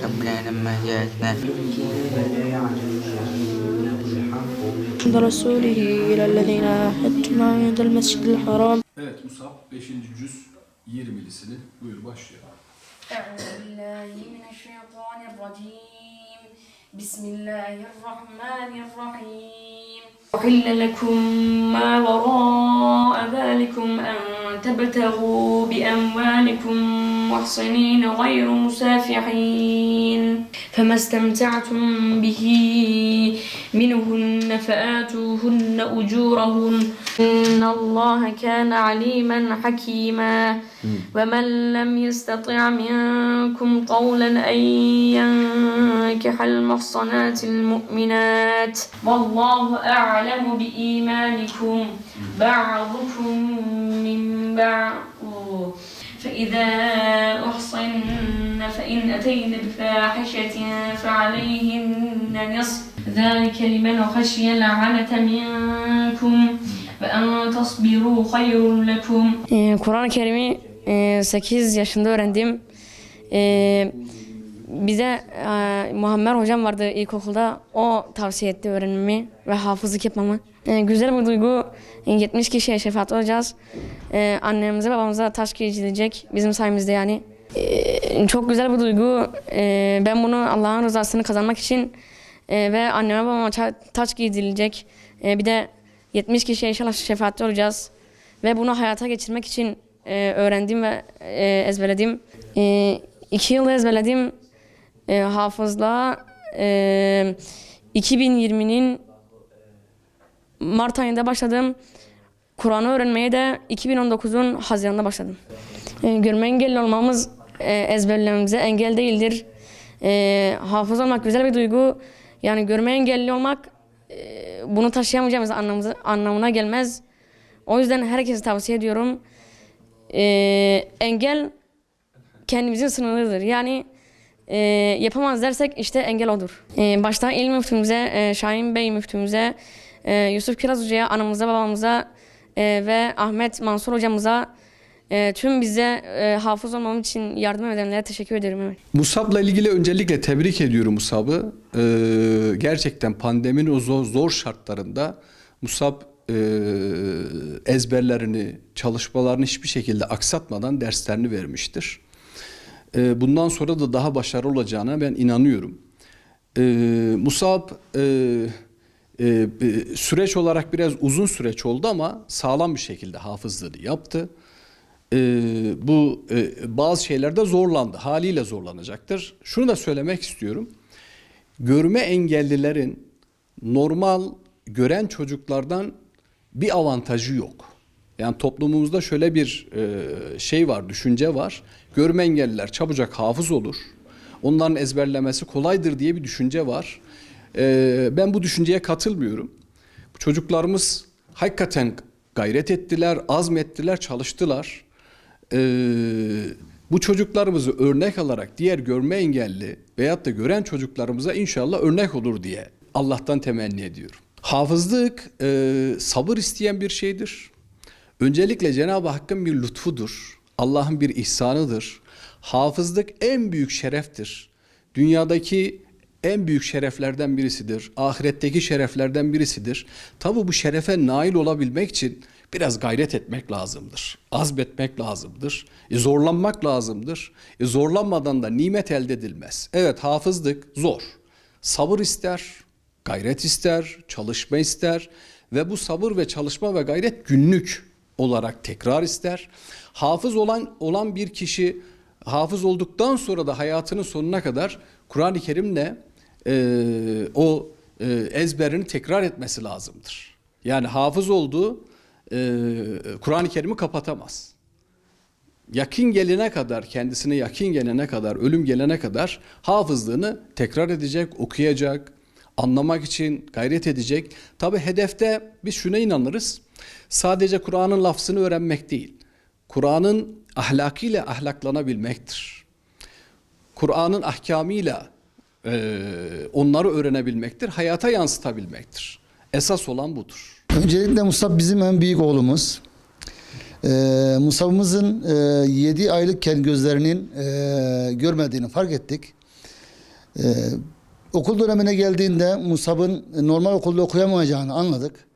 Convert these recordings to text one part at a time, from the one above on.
استقبلنا لما جاءتنا من رسوله إلى الذين حجوا عند المسجد الحرام Evet Musab 5. cüz 20'lisini buyur başlıyor. Euzubillahimineşşeytanirracim بسم الله الرحمن الرحيم أحل لكم ما وراء ذلكم أن تبتغوا بأموالكم محصنين غير مسافحين. فما استمتعتم به منهن فآتوهن أجورهن. إن الله كان عليما حكيما. ومن لم يستطع منكم طولا أن ينكح المحصنات المؤمنات. والله أعلم بإيمانكم. بعضكم من بعض فإذا أحصن فإن أتين بفاحشة فعليهن نصف ذلك لمن خشي العنة منكم وأن تصبروا خير لكم Ee, Kur'an-ı Kerim'i e, 8 yaşında öğrendim. Ee, bize e, Muhammed hocam vardı ilkokulda. O tavsiye etti öğrenmemi ve hafızlık yapmamı. Ee, güzel bir duygu. E, 70 kişiye şefaat olacağız. Ee, annemize babamıza taş giyicilecek bizim sayemizde yani. Ee, çok güzel bir duygu. Ee, ben bunu Allah'ın rızasını kazanmak için e, ve anneme babama taç giydirilecek. Ee, bir de 70 kişiye inşallah şefaatli olacağız. Ve bunu hayata geçirmek için e, öğrendim ve e, ezberledim. E, iki yıl ezberledim. E, hafızla e, 2020'nin Mart ayında başladım. Kur'an'ı öğrenmeye de 2019'un Haziran'da başladım. E, görme engelli olmamız e, ezberlememize engel değildir. E, hafız olmak güzel bir duygu. Yani görme engelli olmak e, bunu taşıyamayacağımız anlamımıza, anlamına gelmez. O yüzden herkese tavsiye ediyorum. E, engel kendimizin sınırıdır. Yani e, yapamaz dersek işte engel odur. E, başta il müftümüze, e, Şahin Bey müftümüze, e, Yusuf Kiraz Hoca'ya, anamıza, babamıza e, ve Ahmet Mansur hocamıza e, tüm bize e, hafız olmam için yardım edenlere teşekkür ederim. Evet. Musab'la ilgili öncelikle tebrik ediyorum Musab'ı. Ee, gerçekten pandeminin o zor, zor şartlarında Musab e, ezberlerini, çalışmalarını hiçbir şekilde aksatmadan derslerini vermiştir. Ee, bundan sonra da daha başarılı olacağına ben inanıyorum. Ee, Musab e, e, e, süreç olarak biraz uzun süreç oldu ama sağlam bir şekilde hafızlığını yaptı. Ee, bu e, bazı şeylerde zorlandı. Haliyle zorlanacaktır. Şunu da söylemek istiyorum. Görme engellilerin normal gören çocuklardan bir avantajı yok. Yani toplumumuzda şöyle bir e, şey var, düşünce var. Görme engelliler çabucak hafız olur. Onların ezberlemesi kolaydır diye bir düşünce var. E, ben bu düşünceye katılmıyorum. Çocuklarımız hakikaten gayret ettiler, azmettiler, çalıştılar. Ee, bu çocuklarımızı örnek alarak diğer görme engelli veyahut da gören çocuklarımıza inşallah örnek olur diye Allah'tan temenni ediyorum. Hafızlık e, sabır isteyen bir şeydir. Öncelikle Cenab-ı Hakk'ın bir lütfudur. Allah'ın bir ihsanıdır. Hafızlık en büyük şereftir. Dünyadaki en büyük şereflerden birisidir. Ahiretteki şereflerden birisidir. Tabi bu şerefe nail olabilmek için biraz gayret etmek lazımdır. Azmetmek lazımdır. E, zorlanmak lazımdır. E, zorlanmadan da nimet elde edilmez. Evet hafızlık zor. Sabır ister, gayret ister, çalışma ister ve bu sabır ve çalışma ve gayret günlük olarak tekrar ister. Hafız olan olan bir kişi hafız olduktan sonra da hayatının sonuna kadar Kur'an-ı Kerim'le e, o e, ezberini tekrar etmesi lazımdır. Yani hafız olduğu e, Kur'an-ı Kerim'i kapatamaz. Yakin gelene kadar, kendisine yakin gelene kadar, ölüm gelene kadar hafızlığını tekrar edecek, okuyacak, anlamak için gayret edecek. Tabi hedefte biz şuna inanırız. Sadece Kur'an'ın lafzını öğrenmek değil. Kur'an'ın ahlakıyla ahlaklanabilmektir. Kur'an'ın ahkamıyla e, onları öğrenebilmektir, hayata yansıtabilmektir. Esas olan budur. Öncelikle Musab bizim en büyük oğlumuz. Ee, Musab'ımızın e, 7 aylıkken gözlerinin e, görmediğini fark ettik. Ee, okul dönemine geldiğinde Musab'ın normal okulda okuyamayacağını anladık.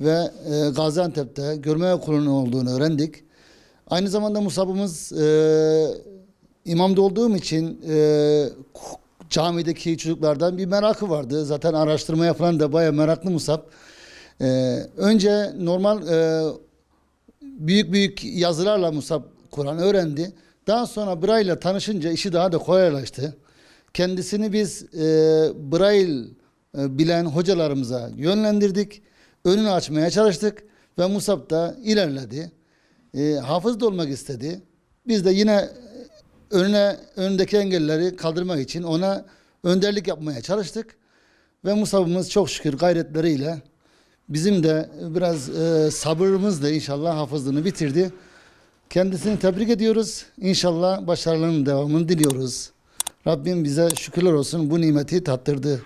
Ve e, Gaziantep'te görme okulunun olduğunu öğrendik. Aynı zamanda Musab'ımız e, imamda olduğum için e, camideki çocuklardan bir merakı vardı. Zaten araştırma yapan da bayağı meraklı Musab. E, önce normal e, büyük büyük yazılarla Musab Kur'an öğrendi. Daha sonra Braille ile tanışınca işi daha da kolaylaştı. Kendisini biz e, Braille e, bilen hocalarımıza yönlendirdik. Önünü açmaya çalıştık ve Musab da ilerledi. E, hafız da olmak istedi. Biz de yine önüne önündeki engelleri kaldırmak için ona önderlik yapmaya çalıştık. Ve Musab'ımız çok şükür gayretleriyle bizim de biraz e, sabırımızla inşallah hafızlığını bitirdi. Kendisini tebrik ediyoruz. İnşallah başarılarının devamını diliyoruz. Rabbim bize şükürler olsun bu nimeti tattırdı.